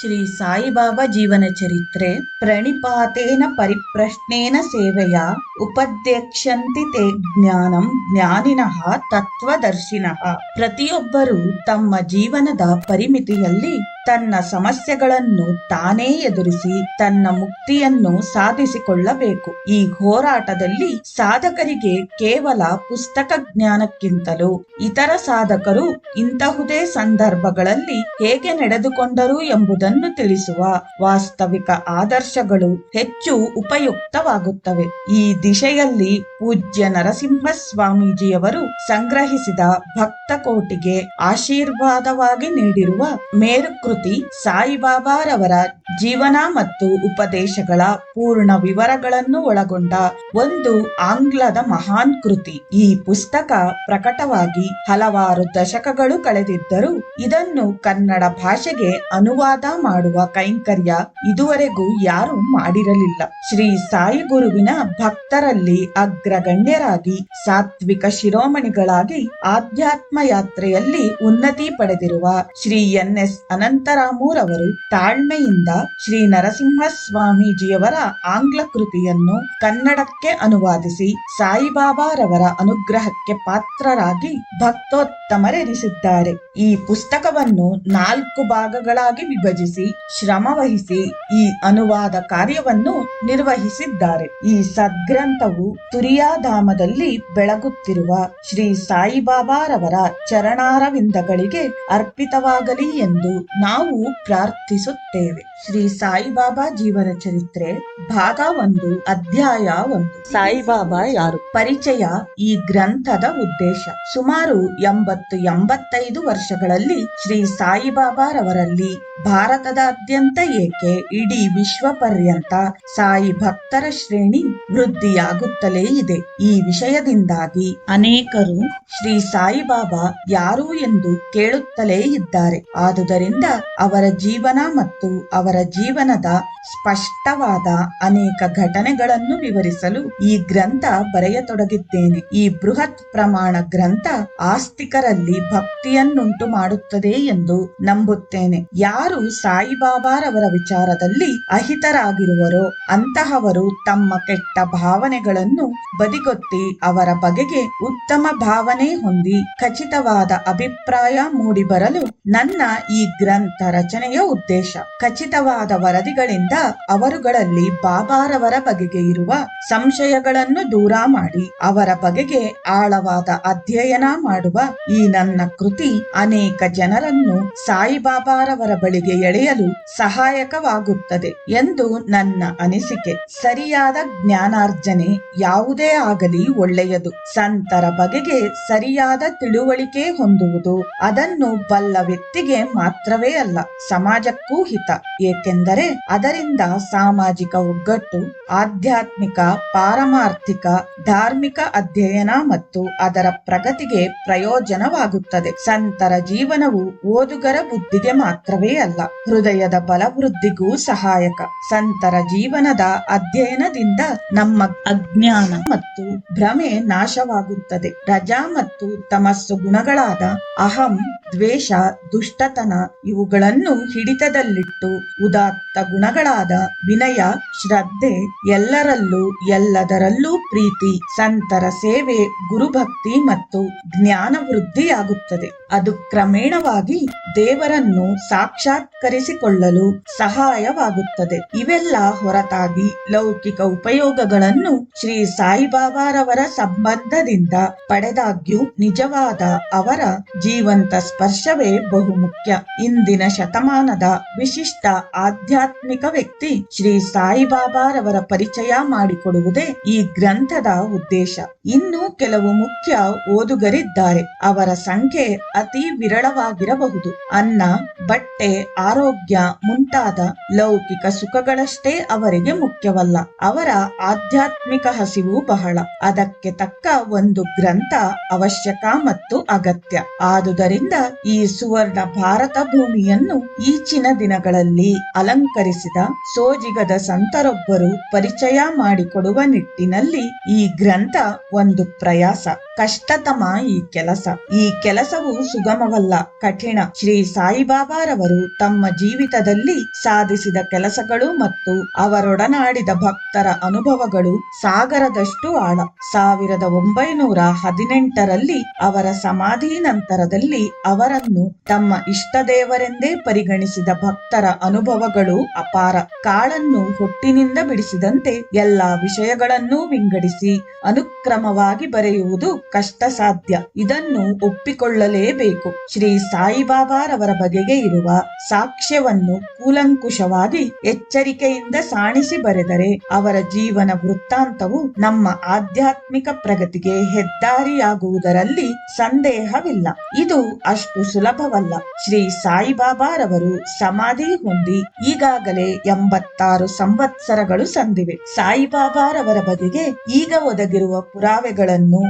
ಶ್ರೀ ಸಾಯಿಬಾಬಾ ಜೀವನ ಚರಿತ್ರೆ. ಪ್ರಣಿಪಾತೇನ ಪರಿಪ್ರಶ್ನೇನ ಸೇವೆಯ ಉಪಧ್ಯಕ್ಷಂತಿ ತೇ ಜ್ಞಾನಂ ಜ್ಞಾನಿನಃ ತತ್ವದರ್ಶಿನಃ. ಪ್ರತಿಯೊಬ್ಬರು ತಮ್ಮ ಜೀವನದ ಪರಿಮಿತಿಯಲ್ಲಿ ತನ್ನ ಸಮಸ್ಯೆಗಳನ್ನು ತಾನೇ ಎದುರಿಸಿ ತನ್ನ ಮುಕ್ತಿಯನ್ನು ಸಾಧಿಸಿಕೊಳ್ಳಬೇಕು. ಈ ಹೋರಾಟದಲ್ಲಿ ಸಾಧಕರಿಗೆ ಕೇವಲ ಪುಸ್ತಕ ಜ್ಞಾನಕ್ಕಿಂತಲೂ ಇತರ ಸಾಧಕರು ಇಂತಹುದೇ ಸಂದರ್ಭಗಳಲ್ಲಿ ಹೇಗೆ ನಡೆದುಕೊಂಡರು ಎಂಬುದನ್ನು ತಿಳಿಸುವ ವಾಸ್ತವಿಕ ಆದರ್ಶಗಳು ಹೆಚ್ಚು ಉಪಯುಕ್ತವಾಗುತ್ತವೆ. ಈ ದಿಶೆಯಲ್ಲಿ ಪೂಜ್ಯ ನರಸಿಂಹ ಸ್ವಾಮೀಜಿಯವರು ಸಂಗ್ರಹಿಸಿದ ಭಕ್ತ ಕೋಟಿಗೆ ಆಶೀರ್ವಾದವಾಗಿ ನೀಡಿರುವ ಮೇರುಕೃತಿ ಸಾಯಿಬಾಬಾರವರ ಜೀವನ ಮತ್ತು ಉಪದೇಶಗಳ ಪೂರ್ಣ ವಿವರಗಳನ್ನು ಒಳಗೊಂಡ ಒಂದು ಆಂಗ್ಲದ ಮಹಾನ್ ಕೃತಿ. ಈ ಪುಸ್ತಕ ಪ್ರಕಟವಾಗಿ ಹಲವಾರು ದಶಕಗಳು ಕಳೆದಿದ್ದರೂ ಇದನ್ನು ಕನ್ನಡ ಭಾಷೆಗೆ ಅನುವಾದ ಮಾಡುವ ಕೈಂಕರ್ಯ ಇದುವರೆಗೂ ಯಾರು ಮಾಡಿರಲಿಲ್ಲ. ಶ್ರೀ ಸಾಯಿ ಗುರುವಿನ ಭಕ್ತರಲ್ಲಿ ಅಗ್ರಗಣ್ಯರಾಗಿ ಸಾತ್ವಿಕ ಶಿರೋಮಣಿಗಳಾಗಿ ಆಧ್ಯಾತ್ಮ ಯಾತ್ರೆಯಲ್ಲಿ ಉನ್ನತಿ ಪಡೆದಿರುವ ಶ್ರೀ ಎನ್ ಎಸ್ ಅನಂತರಾಮೂರವರು ತಾಳ್ಮೆಯಿಂದ ಶ್ರೀ ನರಸಿಂಹ ಸ್ವಾಮೀಜಿಯವರ ಆಂಗ್ಲ ಕೃತಿಯನ್ನು ಕನ್ನಡಕ್ಕೆ ಅನುವಾದಿಸಿ ಸಾಯಿಬಾಬಾರವರ ಅನುಗ್ರಹಕ್ಕೆ ಪಾತ್ರರಾಗಿ ಭಕ್ತೋತ್ತಮರೆನಿಸಿದ್ದಾರೆ ಈ ಪುಸ್ತಕವನ್ನು ನಾಲ್ಕು ಭಾಗಗಳಾಗಿ ವಿಭಜಿಸಿ ಶ್ರಮವಹಿಸಿ ಈ ಅನುವಾದ ಕಾರ್ಯವನ್ನು ನಿರ್ವಹಿಸಿದ್ದಾರೆ. ಈ ಸದ್ಗ್ರಂಥವು ತುರಿಯಾಧಾಮದಲ್ಲಿ ಬೆಳಗುತ್ತಿರುವ ಶ್ರೀ ಸಾಯಿಬಾಬಾರವರ ಚರಣಾರವಿಂದಗಳಿಗೆ ಅರ್ಪಿತವಾಗಲಿ ಎಂದು ನಾವು ಪ್ರಾರ್ಥಿಸುತ್ತೇವೆ. ಶ್ರೀ ಸಾಯಿಬಾಬಾ ಜೀವನ ಚರಿತ್ರೆ ಭಾಗ ಒಂದು ಅಧ್ಯಾಯ ಒಂದು. ಸಾಯಿಬಾಬಾ ಯಾರು? ಪರಿಚಯ ಈ ಗ್ರಂಥದ ಉದ್ದೇಶ. ಸುಮಾರು ಎಂಬತ್ತು ಎಂಬತ್ತೈದು ವರ್ಷಗಳಲ್ಲಿ ಶ್ರೀ ಸಾಯಿಬಾಬಾರವರಲ್ಲಿ ಭಾರತದಾದ್ಯಂತ ಏಕೆ ಇಡೀ ವಿಶ್ವ ಪರ್ಯಂತ ಸಾಯಿ ಭಕ್ತರ ಶ್ರೇಣಿ ವೃದ್ಧಿಯಾಗುತ್ತಲೇ ಇದೆ? ಈ ವಿಷಯದಿಂದಾಗಿ ಅನೇಕರು ಶ್ರೀ ಸಾಯಿಬಾಬಾ ಯಾರು ಎಂದು ಕೇಳುತ್ತಲೇ ಇದ್ದಾರೆ. ಆದುದರಿಂದ ಅವರ ಜೀವನ ಮತ್ತು ಅವರ ಜೀವನದ ಸ್ಪಷ್ಟವಾದ ಅನೇಕ ಘಟನೆಗಳನ್ನು ವಿವರಿಸಲು ಈ ಗ್ರಂಥ ಬರೆಯತೊಡಗಿದ್ದೇನೆ. ಈ ಬೃಹತ್ ಪ್ರಮಾಣ ಗ್ರಂಥ ಆಸ್ತಿಕರಲ್ಲಿ ಭಕ್ತಿಯನ್ನುಂಟು ಮಾಡುತ್ತದೆ ಎಂದು ನಂಬುತ್ತೇನೆ. ಯಾರು ಸಾಯಿಬಾಬಾರವರ ವಿಚಾರದಲ್ಲಿ ಅಹಿತರಾಗಿರುವರೋ ಅಂತಹವರು ತಮ್ಮ ಕೆಟ್ಟ ಭಾವನೆಗಳನ್ನು ಬದಿಗೊತ್ತಿ ಅವರ ಬಗೆಗೆ ಉತ್ತಮ ಭಾವನೆ ಹೊಂದಿ ಖಚಿತವಾದ ಅಭಿಪ್ರಾಯ ಮೂಡಿಬರಲು ನನ್ನ ಈ ಗ್ರಂಥ ರಚನೆಯ ಉದ್ದೇಶ. ಖಚಿತವಾದ ವರದಿಗಳಿಂದ ಅವರುಗಳಲ್ಲಿ ಬಾಬಾರವರ ಬಗೆಗೆ ಇರುವ ಸಂಶಯಗಳನ್ನು ದೂರ ಮಾಡಿ, ಅವರ ಬಗೆಗೆ ಆಳವಾದ ಅಧ್ಯಯನ ಮಾಡುವ ಈ ನನ್ನ ಕೃತಿ ಅನೇಕ ಜನರನ್ನು ಸಾಯಿಬಾಬಾರವರ ಬಳಿಗೆ ಎಳೆಯಲು ಸಹಾಯಕವಾಗುತ್ತದೆ ಎಂದು ನನ್ನ ಅನಿಸಿಕೆ. ಸರಿಯಾದ ಜ್ಞಾನಾರ್ಜನೆ ಯಾವುದೇ ಆಗಲಿ ಒಳ್ಳೆಯದು. ಸಂತರ ಬಗೆಗೆ ಸರಿಯಾದ ತಿಳುವಳಿಕೆ ಹೊಂದುವುದು ಅದನ್ನು ಬಲ್ಲ ವ್ಯಕ್ತಿಗೆ ಮಾತ್ರವೇ ಅಲ್ಲ, ಸಮಾಜಕ್ಕೂ ಹಿತ. ಏಕೆಂದರೆ ಅದರಿಂದ ಸಾಮಾಜಿಕ ಒಗ್ಗಟ್ಟು, ಆಧ್ಯಾತ್ಮಿಕ, ಪಾರಮಾರ್ಥಿಕ, ಧಾರ್ಮಿಕ ಅಧ್ಯಯನ ಮತ್ತು ಅದರ ಪ್ರಗತಿಗೆ ಪ್ರಯೋಜನವಾಗುತ್ತದೆ. ಸಂತರ ಜೀವನವು ಓದುಗರ ಬುದ್ಧಿಗೆ ಮಾತ್ರವೇ ಅಲ್ಲ, ಹೃದಯದ ಬಲವೃದ್ಧಿಗೂ ಸಹಾಯಕ. ಸಂತರ ಜೀವನದ ಅಧ್ಯಯನದಿಂದ ನಮ್ಮ ಅಜ್ಞಾನ ಮತ್ತು ಭ್ರಮೆ ನಾಶವಾಗುತ್ತದೆ. ರಜಾ ಮತ್ತು ತಮಸ್ಸು ಗುಣಗಳಾದ ಅಹಂ, ದ್ವೇಷ, ದುಷ್ಟತನ ಇವುಗಳನ್ನು ಹಿಡಿತದಲ್ಲಿಟ್ಟು ಉದಾತ್ತ ಗುಣಗಳಾದ ವಿನಯ, ಶ್ರದ್ಧೆ ಎಲ್ಲರಲ್ಲೂ ಎಲ್ಲದರಲ್ಲೂ ಪ್ರೀತಿ, ಸಂತರ ಸೇವೆ, ಗುರುಭಕ್ತಿ ಮತ್ತು ಜ್ಞಾನ ವೃದ್ಧಿಯಾಗುತ್ತದೆ. ಅದು ಕ್ರಮೇಣವಾಗಿ ದೇವರನ್ನು ಸಾಕ್ಷಾತ್ಕರಿಸಿಕೊಳ್ಳಲು ಸಹಾಯವಾಗುತ್ತದೆ. ಇವೆಲ್ಲ ಹೊರತಾಗಿ ಲೌಕಿಕ ಉಪಯೋಗಗಳನ್ನು ಶ್ರೀ ಸಾಯಿಬಾಬಾರವರ ಸಂಬಂಧದಿಂದ ಪಡೆದಾಗ್ಯೂ ನಿಜವಾದ ಅವರ ಜೀವಂತ ಸ್ಪರ್ಶವೇ ಬಹುಮುಖ್ಯ. ಇಂದಿನ ಶತಮಾನದ ವಿಶಿಷ್ಟ ಆಧ್ಯಾತ್ಮಿಕ ವ್ಯಕ್ತಿ ಶ್ರೀ ಸಾಯಿಬಾಬಾರವರ ಪರಿಚಯ ಮಾಡಿಕೊಡುವುದೇ ಈ ಗ್ರಂಥದ ಉದ್ದೇಶ. ಇನ್ನು ಕೆಲವು ಮುಖ್ಯ ಓದುಗರಿದ್ದಾರೆ. ಅವರ ಸಂಖ್ಯೆ ಅತಿ ವಿರಳವಾಗಿರಬಹುದು. ಅನ್ನ, ಬಟ್ಟೆ, ಆರೋಗ್ಯ ಮುಂತಾದ ಲೌಕಿಕ ಸುಖಗಳಷ್ಟೇ ಅವರಿಗೆ ಮುಖ್ಯವಲ್ಲ. ಅವರ ಆಧ್ಯಾತ್ಮಿಕ ಹಸಿವು ಬಹಳ. ಅದಕ್ಕೆ ತಕ್ಕ ಒಂದು ಗ್ರಂಥ ಅವಶ್ಯಕ ಮತ್ತು ಅಗತ್ಯ. ಆದುದರಿಂದ ಈ ಸುವರ್ಣ ಭಾರತ ಭೂಮಿಯನ್ನು ಈಚಿನ ದಿನಗಳಲ್ಲಿ ಅಲಂಕರಿಸಿದ ಸೋಜಿಗದ ಸಂತರೊಬ್ಬರು ಪರಿಚಯ ಮಾಡಿಕೊಡುವ ನಿಟ್ಟಿನಲ್ಲಿ ಈ ಗ್ರಂಥ ಒಂದು ಪ್ರಯಾಸ. ಕಷ್ಟತಮ ಈ ಕೆಲಸ. ಈ ಕೆಲಸವು ಸುಗಮವಲ್ಲ. ಕಠಿಣ. ಶ್ರೀ ಸಾಯಿಬಾಬಾರವರು ತಮ್ಮ ಜೀವಿತದಲ್ಲಿ ಸಾಧಿಸಿದ ಕೆಲಸಗಳು ಮತ್ತು ಅವರೊಡನಾಡಿದ ಭಕ್ತರ ಅನುಭವಗಳು ಸಾಗರದಷ್ಟು ಆಳ. ಸಾವಿರದ ಒಂಬೈನೂರ ಹದಿನೆಂಟರಲ್ಲಿ ಅವರ ಸಮಾಧಿ ನಂತರದಲ್ಲಿ ಅವರನ್ನು ತಮ್ಮ ಇಷ್ಟ ದೇವರೆಂದೇ ಪರಿಗಣಿಸಿದ ಭಕ್ತರ ಅನುಭವಗಳು ಅಪಾರ. ಕಾಳನ್ನು ಹುಟ್ಟಿನಿಂದ ಬಿಡಿಸಿದಂತೆ ಎಲ್ಲಾ ವಿಷಯಗಳನ್ನೂ ವಿಂಗಡಿಸಿ ಅನುಕ್ರಮವಾಗಿ ಬರೆಯುವುದು ಕಷ್ಟ ಸಾಧ್ಯ ಇದನ್ನು ಒಪ್ಪಿಕೊಳ್ಳಲೇಬೇಕು. ಶ್ರೀ ಸಾಯಿಬಾಬಾರವರ ಬಗೆಗೆ ಇರುವ ಸಾಕ್ಷ್ಯವನ್ನು ಕೂಲಂಕುಷವಾಗಿ ಎಚ್ಚರಿಕೆಯಿಂದ ಸಾಣಿಸಿ ಬರೆದರೆ ಅವರ ಜೀವನ ವೃತ್ತಾಂತವು ನಮ್ಮ ಆಧ್ಯಾತ್ಮಿಕ ಪ್ರಗತಿಗೆ ಹೆದ್ದಾರಿಯಾಗುವುದರಲ್ಲಿ ಸಂದೇಹವಿಲ್ಲ. ಇದು ಅಷ್ಟು ಸುಲಭವಲ್ಲ. ಶ್ರೀ ಸಾಯಿಬಾಬಾರವರು ಸಮಾಧಿ ಹೊಂದಿ ಈಗಾಗಲೇ ಎಂಬತ್ತಾರು ಸಂವತ್ಸರಗಳು ಸಂದಿವೆ. ಸಾಯಿಬಾಬಾರವರ ಬಗೆಗೆ ಈಗ ಒದಗಿರುವ ಪುರಾವೆಗಳನ್ನು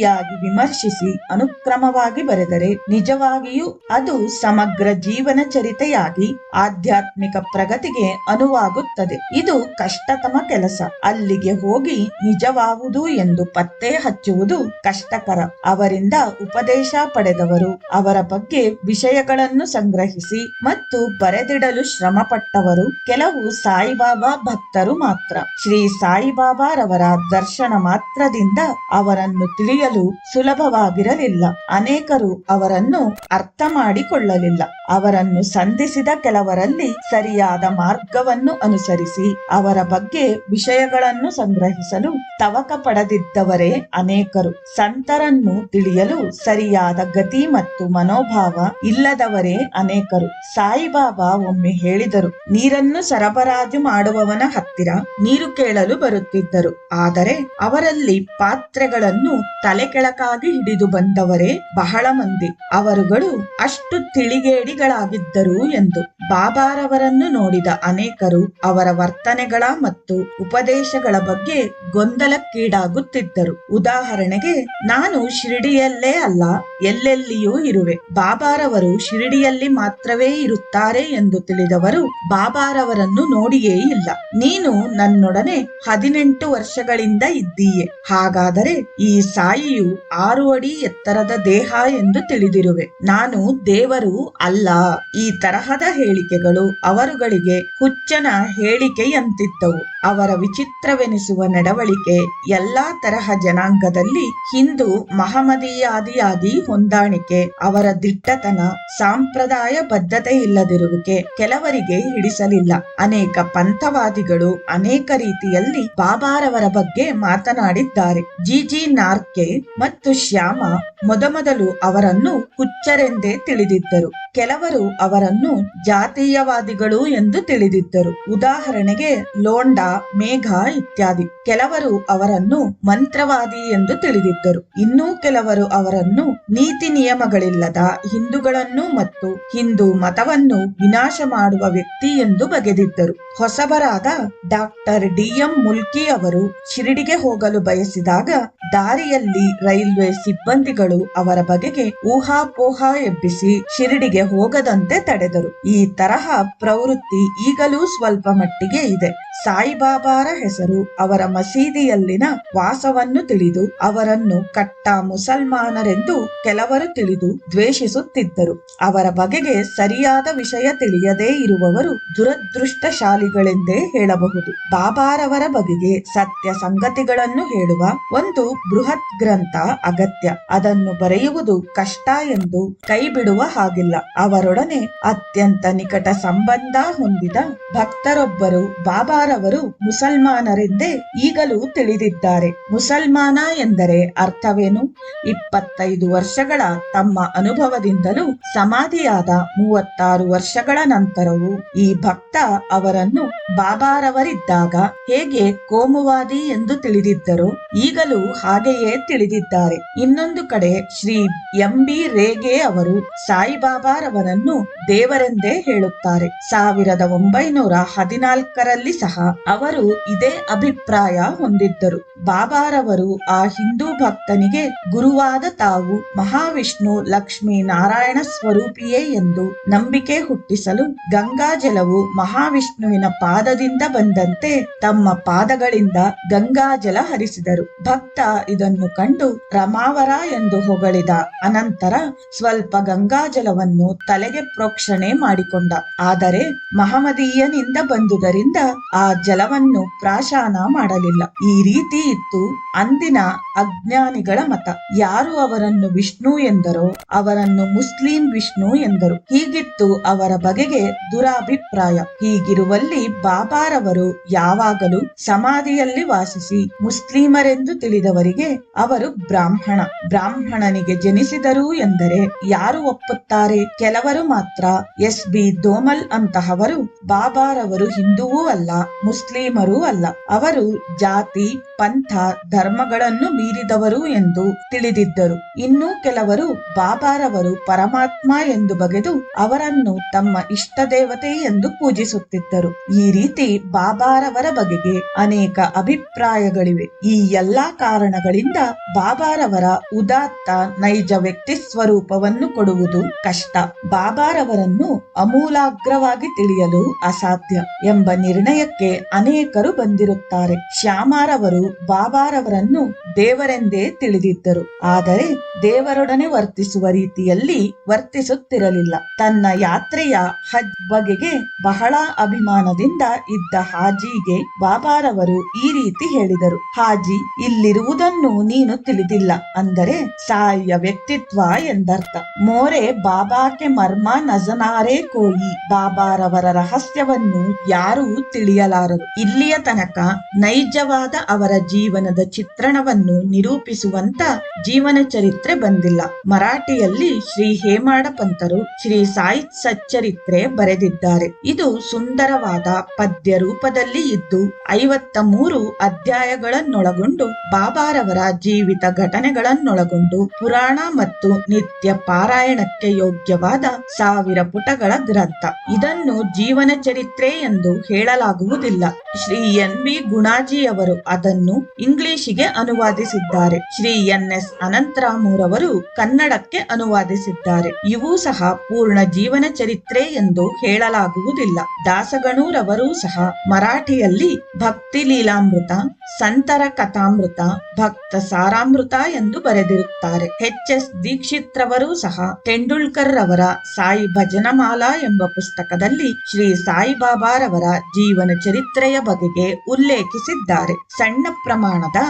ಸರಿಯಾಗಿ ವಿಮರ್ಶಿಸಿ ಅನುಕ್ರಮವಾಗಿ ಬರೆದರೆ ನಿಜವಾಗಿಯೂ ಅದು ಸಮಗ್ರ ಜೀವನ ಚರಿತೆಯಾಗಿ ಆಧ್ಯಾತ್ಮಿಕ ಪ್ರಗತಿಗೆ ಅನುವಾಗುತ್ತದೆ. ಇದು ಕಷ್ಟತಮ ಕೆಲಸ. ಅಲ್ಲಿಗೆ ಹೋಗಿ ನಿಜವಾಗುವುದು ಎಂದು ಪತ್ತೆ ಹಚ್ಚುವುದು ಕಷ್ಟಕರ. ಅವರಿಂದ ಉಪದೇಶ ಪಡೆದವರು ಅವರ ಬಗ್ಗೆ ವಿಷಯಗಳನ್ನು ಸಂಗ್ರಹಿಸಿ ಮತ್ತು ಬರೆದಿಡಲು ಶ್ರಮಪಟ್ಟವರು ಕೆಲವು ಸಾಯಿಬಾಬಾ ಭಕ್ತರು ಮಾತ್ರ. ಶ್ರೀ ಸಾಯಿಬಾಬಾರವರ ದರ್ಶನ ಮಾತ್ರದಿಂದ ಅವರನ್ನು ತಿಳಿಯಲು ಸುಲಭವಾಗಿರಲಿಲ್ಲ. ಅನೇಕರು ಅವರನ್ನು ಅರ್ಥ ಮಾಡಿಕೊಳ್ಳಲಿಲ್ಲ ಅವರನ್ನು ಸಂಧಿಸಿದ ಕೆಲವರಲ್ಲಿ ಸರಿಯಾದ ಮಾರ್ಗವನ್ನು ಅನುಸರಿಸಿ, ಅವರ ಬಗ್ಗೆ ವಿಷಯಗಳನ್ನು ಸಂಗ್ರಹಿಸಲು ತವಕ ಪಡೆದಿದ್ದವರೇ ಅನೇಕರು. ಸಂತರನ್ನು ತಿಳಿಯಲು ಸರಿಯಾದ ಗತಿ ಮತ್ತು ಮನೋಭಾವ ಇಲ್ಲದವರೇ ಅನೇಕರು. ಸಾಯಿಬಾಬಾ ಒಮ್ಮೆ ಹೇಳಿದರು, ನೀರನ್ನು ಸರಬರಾಜು ಮಾಡುವವನ ಹತ್ತಿರ ನೀರು ಕೇಳಲು ಬರುತ್ತಿದ್ದರು. ಆದರೆ ಅವರಲ್ಲಿ ಪಾತ್ರೆಗಳನ್ನು ತಲೆ ಕೆಳಕಾಗಿ ಹಿಡಿದು ಬಂದವರೇ ಬಹಳ ಮಂದಿ. ಅವರುಗಳು ಅಷ್ಟು ತಿಳಿಗೇಡಿಗಳಾಗಿದ್ದರು ಎಂದು ಬಾಬಾರವರನ್ನು ನೋಡಿದ ಅನೇಕರು ಅವರ ವರ್ತನೆಗಳ ಮತ್ತು ಉಪದೇಶಗಳ ಬಗ್ಗೆ ಗೊಂದಲಕ್ಕೀಡಾಗುತ್ತಿದ್ದರು. ಉದಾಹರಣೆಗೆ, ನಾನು ಶಿರಡಿಯಲ್ಲೇ ಅಲ್ಲ, ಎಲ್ಲೆಲ್ಲಿಯೂ ಇರುವೆ. ಬಾಬಾರವರು ಶಿರಡಿಯಲ್ಲಿ ಮಾತ್ರವೇ ಇರುತ್ತಾರೆ ಎಂದು ತಿಳಿದವರು ಬಾಬಾರವರನ್ನು ನೋಡಿಯೇ ಇಲ್ಲ. ನೀನು ನನ್ನೊಡನೆ ಹದಿನೆಂಟು ವರ್ಷಗಳಿಂದ ಇದ್ದೀಯೆ. ಹಾಗಾದರೆ ಈ ಸಾಯಿಯು ಆರು ಅಡಿ ಎತ್ತರದ ದೇಹ ಎಂದು ತಿಳಿದಿರುವೆ. ನಾನು ದೇವರು ಅಲ್ಲ, ಈ ತರಹದ ಹೇಳಿಕೆಗಳು ಅವರುಗಳಿಗೆ ಹುಚ್ಚನ ಹೇಳಿಕೆಯಂತಿದ್ದವು. ಅವರ ವಿಚಿತ್ರವೆನಿಸುವ ನಡವಳಿಕೆ ಎಲ್ಲಾ ತರಹ ಜನಾಂಗದಲ್ಲಿ ಹಿಂದೂ ಮಹಮದಿಯಾದಿಯಾದಿ ಹೊಂದಾಣಿಕೆ, ಅವರ ದಿಟ್ಟತನ, ಸಾಂಪ್ರದಾಯ ಬದ್ಧತೆ ಇಲ್ಲದಿರುವಿಕೆ ಕೆಲವರಿಗೆ ಹಿಡಿಸಲಿಲ್ಲ. ಅನೇಕ ಪಂಥವಾದಿಗಳು ಅನೇಕ ರೀತಿಯಲ್ಲಿ ಬಾಬಾರವರ ಬಗ್ಗೆ ಮಾತನಾಡಿದ್ದಾರೆ. ಜಿಜಿ ನಾರ್ಕೆ ಮತ್ತು ಶ್ಯಾಮ ಮೊದಮೊದಲು ಅವರನ್ನು ಹುಚ್ಚರೆಂದೇ ತಿಳಿದಿದ್ದರು. ಕೆಲವರು ಅವರನ್ನು ಜಾತೀಯವಾದಿಗಳು ಎಂದು ತಿಳಿದಿದ್ದರು. ಉದಾಹರಣೆಗೆ ಲೋಂಡಾ, ಮೇಘ ಇತ್ಯಾದಿ. ಕೆಲವರು ಅವರನ್ನು ಮಂತ್ರವಾದಿ ಎಂದು ತಿಳಿದಿದ್ದರು. ಇನ್ನೂ ಕೆಲವರು ಅವರನ್ನು ನೀತಿ ನಿಯಮಗಳಿಲ್ಲದ ಹಿಂದೂಗಳನ್ನು ಮತ್ತು ಹಿಂದೂ ಮತವನ್ನು ವಿನಾಶ ಮಾಡುವ ವ್ಯಕ್ತಿ ಎಂದು ಬಗೆದಿದ್ದರು. ಹೊಸಬರಾದ ಡಾಕ್ಟರ್ ಡಿ ಎಂ ಮುಲ್ಕಿ ಅವರು ಶಿರಡಿಗೆ ಹೋಗಲು ಬಯಸಿದಾಗ ದಾರಿಯಲ್ಲಿ ರೈಲ್ವೆ ಸಿಬ್ಬಂದಿಗಳು ಅವರ ಬಗೆಗೆ ಊಹಾಪೋಹ ಎಬ್ಬಿಸಿ ಶಿರಡಿಗೆ ಹೋಗದಂತೆ ತಡೆದರು. ಈ ತರಹ ಪ್ರವೃತ್ತಿ ಈಗಲೂ ಸ್ವಲ್ಪ ಮಟ್ಟಿಗೆ ಇದೆ. ಸಾಯಿಬಾಬಾರ ಹೆಸರು ಅವರ ಮಸೀದಿಯಲ್ಲಿನ ವಾಸವನ್ನು ತಿಳಿದು ಅವರನ್ನು ಕಟ್ಟ ಮುಸಲ್ಮಾನರೆಂದು ಕೆಲವರು ತಿಳಿದು ದ್ವೇಷಿಸುತ್ತಿದ್ದರು. ಅವರ ಬಗೆಗೆ ಸರಿಯಾದ ವಿಷಯ ತಿಳಿಯದೇ ಇರುವವರು ದುರದೃಷ್ಟಶಾಲಿಗಳೆಂದೇ ಹೇಳಬಹುದು. ಬಾಬಾರವರ ಬಗೆಗೆ ಸತ್ಯ ಸಂಗತಿಗಳನ್ನು ಹೇಳುವ ಒಂದು ಬೃಹತ್ ಗ್ರಂಥ ಅಗತ್ಯ. ಅದನ್ನು ಬರೆಯುವುದು ಕಷ್ಟ ಎಂದು ಕೈ ಬಿಡುವ ಹಾಗಿಲ್ಲ. ಅವರೊಡನೆ ಅತ್ಯಂತ ನಿಕಟ ಸಂಬಂಧ ಹೊಂದಿದ ಭಕ್ತರೊಬ್ಬರು ಬಾಬಾರವರು ಮುಸಲ್ಮಾನರೆಂದೇ ಈಗಲೂ ತಿಳಿದಿದ್ದಾರೆ. ಮುಸಲ್ಮಾನ ಎಂದರೆ ಅರ್ಥವೇನು? ಇಪ್ಪತ್ತೈದು ವರ್ಷಗಳ ತಮ್ಮ ಅನುಭವದಿಂದಲೂ ಸಮಾಧಿಯಾದ ಮೂವತ್ತಾರು ವರ್ಷಗಳ ನಂತರವೂ ಈ ಭಕ್ತ ಅವರನ್ನು ಬಾಬಾರವರಿದ್ದಾಗ ಹೇಗೆ ಕೋಮುವಾದಿ ಎಂದು ತಿಳಿದಿದ್ದರು ಈಗಲೂ ಹಾಗೆಯೇ ತಿಳಿದಿದ್ದಾರೆ. ಇನ್ನೊಂದು ಕಡೆ ಶ್ರೀ ಎಂ ಬಿ ರೇಗೆ ಅವರು ಸಾಯಿಬಾಬಾರವರನ್ನು ದೇವರೆಂದೇ ಹೇಳುತ್ತಾರೆ. ಸಾವಿರದ ಒಂಬೈನೂರ ಹದಿನಾಲ್ಕರಲ್ಲಿ ಸಹ ಅವರು ಇದೇ ಅಭಿಪ್ರಾಯ ಹೊಂದಿದ್ದರು. ಬಾಬಾರವರು ಆ ಹಿಂದೂ ಭಕ್ತನಿಗೆ ಗುರುವಾದ ತಾವು ಮಹಾವಿಷ್ಣು ಲಕ್ಷ್ಮೀ ನಾರಾಯಣ ಸ್ವರೂಪಿಯೇ ಎಂದು ನಂಬಿಕೆ ಹುಟ್ಟಿಸಲು ಗಂಗಾಜಲವು ಮಹಾವಿಷ್ಣುವಿನ ಪಾದದಿಂದ ಬಂದಂತೆ ತಮ್ಮ ಪಾದಗಳಿಂದ ಗಂಗಾಜಲ ಹರಿಸಿದರು. ಭಕ್ತ ಇದನ್ನು ಕಂಡು ಕಂಡು ರಮಾವರ ಎಂದು ಹೊಗಳಿದ. ಅನಂತರ ಸ್ವಲ್ಪ ಗಂಗಾಜಲವನ್ನು ತಲೆಗೆ ಪ್ರೋಕ್ಷಣೆ ಮಾಡಿಕೊಂಡ. ಆದರೆ ಮಹಮದೀಯನಿಂದ ಬಂದುದರಿಂದ ಆ ಜಲವನ್ನು ಪ್ರಾಶಾನ ಮಾಡಲಿಲ್ಲ. ಈ ರೀತಿ ಇತ್ತು ಅಂದಿನ ಅಜ್ಞಾನಿಗಳ ಮತ. ಯಾರು ಅವರನ್ನು ವಿಷ್ಣು ಎಂದರೋ ಅವರನ್ನು ಮುಸ್ಲಿಂ ವಿಷ್ಣು ಎಂದರು. ಹೀಗಿತ್ತು ಅವರ ಬಗೆಗೆ ದುರಾಭಿಪ್ರಾಯ. ಹೀಗಿರುವಲ್ಲಿ ಬಾಬಾರವರು ಯಾವಾಗಲೂ ಸಮಾಧಿಯಲ್ಲಿ ವಾಸಿಸಿ ಮುಸ್ಲಿಮರೆಂದು ತಿಳಿದವರಿಗೆ ಅವರು ಬ್ರಾಹ್ಮಣ. ಬ್ರಾಹ್ಮಣನಿಗೆ ಜನಿಸಿದರು ಎಂದರೆ ಯಾರು ಒಪ್ಪುತ್ತಾರೆ? ಕೆಲವರು ಮಾತ್ರ ಎಸ್ ಬಿ ದೋಮಲ್ ಅಂತಹವರು, ಬಾಬಾರವರು ಹಿಂದೂವೂ ಅಲ್ಲ, ಮುಸ್ಲಿಮರೂ ಅಲ್ಲ. ಅವರು ಜಾತಿ, ಪಂಥ, ಧರ್ಮಗಳನ್ನು ಮೀರಿದವರು ಎಂದು ತಿಳಿದಿದ್ದರು. ಇನ್ನು ಕೆಲವರು ಬಾಬಾರವರು ಪರಮಾತ್ಮ ಎಂದು ಬಗೆದು ಅವರನ್ನು ತಮ್ಮ ಇಷ್ಟ ದೇವತೆ ಎಂದು ಪೂಜಿಸುತ್ತಿದ್ದರು. ಈ ರೀತಿ ಬಾಬಾರವರ ಬಗೆಗೆ ಅನೇಕ ಅಭಿಪ್ರಾಯಗಳಿವೆ. ಈ ಎಲ್ಲಾ ಕಾರಣಗಳಿಂದ ಬಾಬಾರವರ ಉದಾತ್ತ ನೈಜ ವ್ಯಕ್ತಿ ಸ್ವರೂಪವನ್ನು ಕೊಡುವುದು ಕಷ್ಟ. ಬಾಬಾರವರನ್ನು ಅಮೂಲಾಗ್ರವಾಗಿ ತಿಳಿಯಲು ಅಸಾಧ್ಯ ಎಂಬ ನಿರ್ಣಯಕ್ಕೆ ಅನೇಕರು ಬಂದಿರುತ್ತಾರೆ. ಶ್ಯಾಮಾರವರು ಬಾಬಾರವರನ್ನು ದೇವರೆಂದೇ ತಿಳಿದಿದ್ದರು. ಆದರೆ ದೇವರೊಡನೆ ವರ್ತಿಸುವ ರೀತಿಯಲ್ಲಿ ವರ್ತಿಸುತ್ತಿರಲಿಲ್ಲ. ತನ್ನ ಯಾತ್ರೆಯ ಹಜ್ ಬಗೆಗೆ ಬಹಳ ಅಭಿಮಾನದಿಂದ ಇದ್ದ ಹಾಜಿಗೆ ಬಾಬಾರವರು ಈ ರೀತಿ ಹೇಳಿದರು. ಹಾಜಿ, ಇಲ್ಲಿರುವುದನ್ನು ನೀನು ತಿಳಿದಿಲ್ಲ. ಅಂದರೆ ಸಾಯ ವ್ಯಕ್ತಿತ್ವ ಎಂದರ್ಥ. ಮೋರೆ ಬಾಬಾಕೆ ಮರ್ಮ ನಜನಾರೇ ಕೋಯಿ. ಬಾಬಾರವರ ರಹಸ್ಯವನ್ನು ಯಾರೂ ತಿಳಿಯಲಾರರು. ಇಲ್ಲಿಯ ತನಕ ನೈಜವಾದ ಅವರ ಜೀವನದ ಚಿತ್ರಣವನ್ನು ನಿರೂಪಿಸುವಂತ ಜೀವನ ಚರಿತ್ರೆ ಬಂದಿಲ್ಲ. ಮರಾಠಿಯಲ್ಲಿ ಶ್ರೀ ಹೇಮಾಡ ಪಂತರು ಶ್ರೀ ಸಾಯಿ ಸಚ್ಚರಿತ್ರೆ ಬರೆದಿದ್ದಾರೆ. ಇದು ಸುಂದರವಾದ ಪದ್ಯ ರೂಪದಲ್ಲಿ ಇದ್ದು ಐವತ್ತ ಮೂರು ಅಧ್ಯಾಯಗಳನ್ನೊಳಗೊಂಡು ಬಾಬಾರವರ ಜೀವಿತ ಘಟನೆಗಳನ್ನೊಳಗೊಂಡು ಪುರಾಣ ಮತ್ತು ನಿತ್ಯ ಪಾರಾಯಣಕ್ಕೆ ಯೋಗ್ಯವಾದ ಸಾವಿರ ಪುಟಗಳ ಗ್ರಂಥ. ಇದನ್ನು ಜೀವನ ಚರಿತ್ರೆ ಎಂದು ಹೇಳಲಾಗುವುದಿಲ್ಲ. ಶ್ರೀ ಎನ್ ಬಿ ಗುಣಾಜಿಯವರು ಅದನ್ನು ಇಂಗ್ಲಿಷಿಗೆ ಅನುವಾದಿಸಿದ್ದಾರೆ. ಶ್ರೀ ಎನ್ ಎಸ್ ಅನಂತರಾಮುರವರು ಕನ್ನಡಕ್ಕೆ ಅನುವಾದಿಸಿದ್ದಾರೆ. ಇವೂ ಸಹ ಪೂರ್ಣ ಜೀವನ ಚರಿತ್ರೆ ಎಂದು ಹೇಳಲಾಗುವುದಿಲ್ಲ. ದಾಸಗಣೂರವರೂ ಸಹ ಮರಾಠಿಯಲ್ಲಿ ಭಕ್ತಿ ಲೀಲಾಮೃತ, ಸಂತರ ಕಥಾಮೃತ, ಭಕ್ತ ಸಾರಾಮೃತ ಎಂದು ಬರೆದಿರುತ್ತಾರೆ. ಎಚ್ ಎಸ್ ದೀಕ್ಷಿತ್ರವರೂ ಸಹ ತೆಂಡೂಲ್ಕರ್ ರವರ ಸಾಯಿ ಭಜನಮಾಲಾ ಎಂಬ ಪುಸ್ತಕದಲ್ಲಿ ಶ್ರೀ ಸಾಯಿಬಾಬಾರವರ ಜೀವನ ಚರಿತ್ರೆಯ ಬಗೆಗೆ ಉಲ್ಲೇಖಿಸಿದ್ದಾರೆ. ಸಣ್ಣ ಪ್ರಮಾಣದ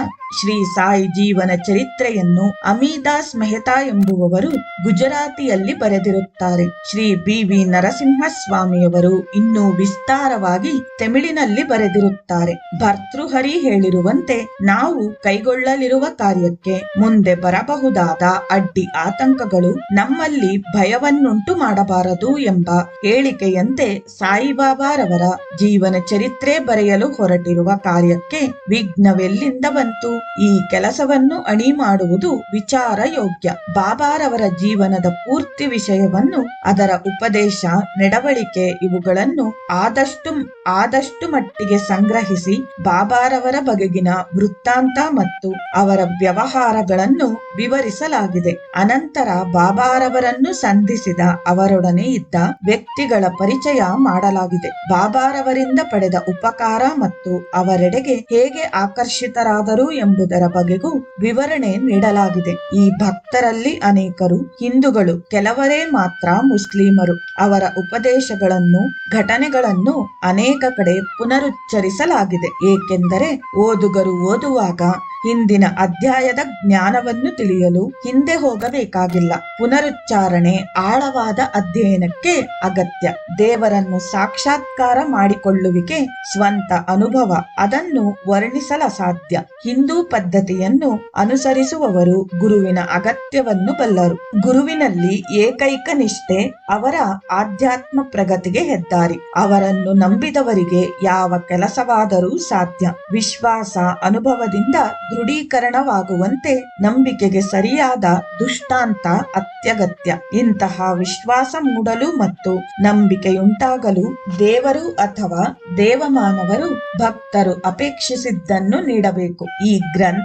ಶ್ರೀ ಸಾಯಿ ಜೀವನ ಚರಿತ್ರೆಯನ್ನು ಅಮಿದಾಸ್ ಮೆಹ್ತಾ ಎಂಬುವವರು ಗುಜರಾತಿಯಲ್ಲಿ ಬರೆದಿರುತ್ತಾರೆ. ಶ್ರೀ ಬಿ ವಿ ನರಸಿಂಹಸ್ವಾಮಿಯವರು ಇನ್ನೂ ವಿಸ್ತಾರವಾಗಿ ತಮಿಳಿನಲ್ಲಿ ಬರೆದಿರುತ್ತಾರೆ. ಭರ್ತೃಹರಿ ಹೇಳಿರುವಂತೆ, ನಾವು ಕೈಗೊಳ್ಳಲಿರುವ ಕಾರ್ಯಕ್ಕೆ ಮುಂದೆ ಬರಬಹುದಾದ ಅಡ್ಡಿ ಆತಂಕಗಳು ನಮ್ಮಲ್ಲಿ ಭಯವನ್ನುಂಟು ಮಾಡಬಾರದು ಎಂಬ ಹೇಳಿಕೆಯಂತೆ ಸಾಯಿಬಾಬಾರವರ ಜೀವನ ಚರಿತ್ರೆ ಬರೆಯಲು ಹೊರಟಿರುವ ಕಾರ್ಯಕ್ಕೆ ವಿಘ್ನವೆಲ್ಲಿಂದ ಬಂತು? ಈ ಕೆಲಸವನ್ನು ಅಣಿ ಮಾಡುವುದು ವಿಚಾರ ಯೋಗ್ಯ ಬಾಬಾರವರ ಜೀವನದ ಪೂರ್ತಿ ವಿಷಯವನ್ನು ಅದರ ಉಪದೇಶ, ನಡವಳಿಕೆ ಇವುಗಳನ್ನು ಆದಷ್ಟು ಆದಷ್ಟು ಮಟ್ಟಿಗೆ ಸಂಗ್ರಹಿಸಿ ಬಾಬಾರವರ ಬಗೆಗಿನ ವೃತ್ತಾಂತ ಮತ್ತು ಅವರ ವ್ಯವಹಾರಗಳನ್ನು ವಿವರಿಸಲಾಗಿದೆ. ಅನಂತರ ಬಾಬಾರವರನ್ನು ಸಂಧಿಸಿದ ಅವರೊಡನೆ ಇದ್ದ ವ್ಯಕ್ತಿಗಳ ಪರಿಚಯ ಮಾಡಲಾಗಿದೆ. ಬಾಬಾರವರಿಂದ ಪಡೆದ ಉಪಕಾರ ಮತ್ತು ಅವರೆಡೆಗೆ ಹೇಗೆ ಆಕರ್ಷಿತರಾದರು ಎಂಬುದರ ಬಗೆಗೂ ವಿವರಣೆ ನೀಡಲಾಗಿದೆ. ಈ ಭಕ್ತರಲ್ಲಿ ಅನೇಕರು ಹಿಂದೂಗಳು, ಕೆಲವರೇ ಮಾತ್ರ ಮುಸ್ಲಿಮರು. ಅವರ ಉಪದೇಶಗಳನ್ನು, ಘಟನೆಗಳನ್ನು ಅನೇಕ ಕಡೆ ಪುನರುಚ್ಚರಿಸಲಾಗಿದೆ. ಏಕೆಂದರೆ ಓದುಗರು ಓದುವಾಗ ಹಿಂದಿನ ಅಧ್ಯಾಯದ ಜ್ಞಾನವನ್ನು ತಿಳಿಯಲು ಹಿಂದೆ ಹೋಗಬೇಕಾಗಿಲ್ಲ. ಪುನರುಚ್ಚಾರಣೆ ಆಳವಾದ ಅಧ್ಯಯನಕ್ಕೆ ಅಗತ್ಯ. ದೇವರನ್ನು ಸಾಕ್ಷಾತ್ಕಾರ ಮಾಡಿಕೊಳ್ಳುವಿಕೆ ಸ್ವಂತ ಅನುಭವ. ಅದನ್ನು ವರ್ಣಿಸಲ ಸಾಧ್ಯ. ಹಿಂದೂ ಪದ್ಧತಿಯನ್ನು ಅನುಸರಿಸುವವರು ಗುರುವಿನ ಅಗತ್ಯವನ್ನು ಬಲ್ಲರು. ಗುರುವಿನಲ್ಲಿ ಏಕೈಕ ನಿಷ್ಠೆ ಅವರ ಆಧ್ಯಾತ್ಮ ಪ್ರಗತಿಗೆ ಹೆದ್ದಾರಿ. ಅವರನ್ನು ನಂಬಿದವರಿಗೆ ಯಾವ ಕೆಲಸವಾದರೂ ಸಾಧ್ಯ. ವಿಶ್ವಾಸ ಅನುಭವದಿಂದ ದೃಢೀಕರಣವಾಗುವಂತೆ ನಂಬಿಕೆಗೆ ಸರಿಯಾದ ದುಷ್ಟಾಂತ ಅತ್ಯಗತ್ಯ. ಇಂತಹ ವಿಶ್ವಾಸ ಮೂಡಲು ಮತ್ತು ನಂಬಿಕೆಯುಂಟಾಗಲು ದೇವರು ಅಥವಾ ದೇವಮಾನವರು ಭಕ್ತರು ಅಪೇಕ್ಷಿಸಿದ್ದನ್ನು ನೀಡಬೇಕು. ಈ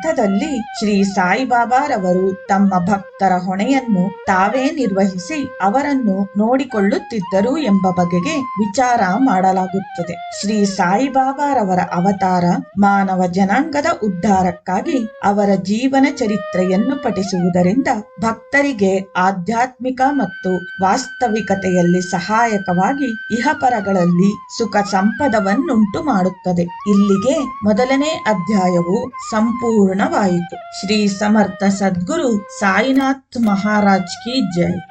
ಗ್ರಂಥದಲ್ಲಿ ಶ್ರೀ ಸಾಯಿಬಾಬಾರವರು ತಮ್ಮ ಭಕ್ತರ ಹೊಣೆಯನ್ನು ತಾವೇ ನಿರ್ವಹಿಸಿ ಅವರನ್ನು ನೋಡಿಕೊಳ್ಳುತ್ತಿದ್ದರು ಎಂಬ ಬಗೆಗೆ ವಿಚಾರ ಮಾಡಲಾಗುತ್ತದೆ. ಶ್ರೀ ಸಾಯಿಬಾಬಾರವರ ಅವತಾರ ಮಾನವ ಜನಾಂಗದ ಉದ್ಧಾರಕ್ಕಾಗಿ ಅವರ ಜೀವನ ಚರಿತ್ರೆಯನ್ನು ಪಠಿಸುವುದರಿಂದ ಭಕ್ತರಿಗೆ ಆಧ್ಯಾತ್ಮಿಕ ಮತ್ತು ವಾಸ್ತವಿಕತೆಯಲ್ಲಿ ಸಹಾಯಕವಾಗಿ ಇಹಪರಗಳಲ್ಲಿ ಸುಖ ಸಂಪದವನ್ನುಂಟು ಮಾಡುತ್ತದೆ. ಇಲ್ಲಿಗೆ ಮೊದಲನೇ ಅಧ್ಯಾಯವು ಸಂಪೂರ್ಣವಾಯಿತು ಶ್ರೀ ಸಮರ್ಥ ಸದ್ಗುರು ಸಾಯಿನಾಥ್ ಮಹಾರಾಜ್ ಕಿ ಜೈ.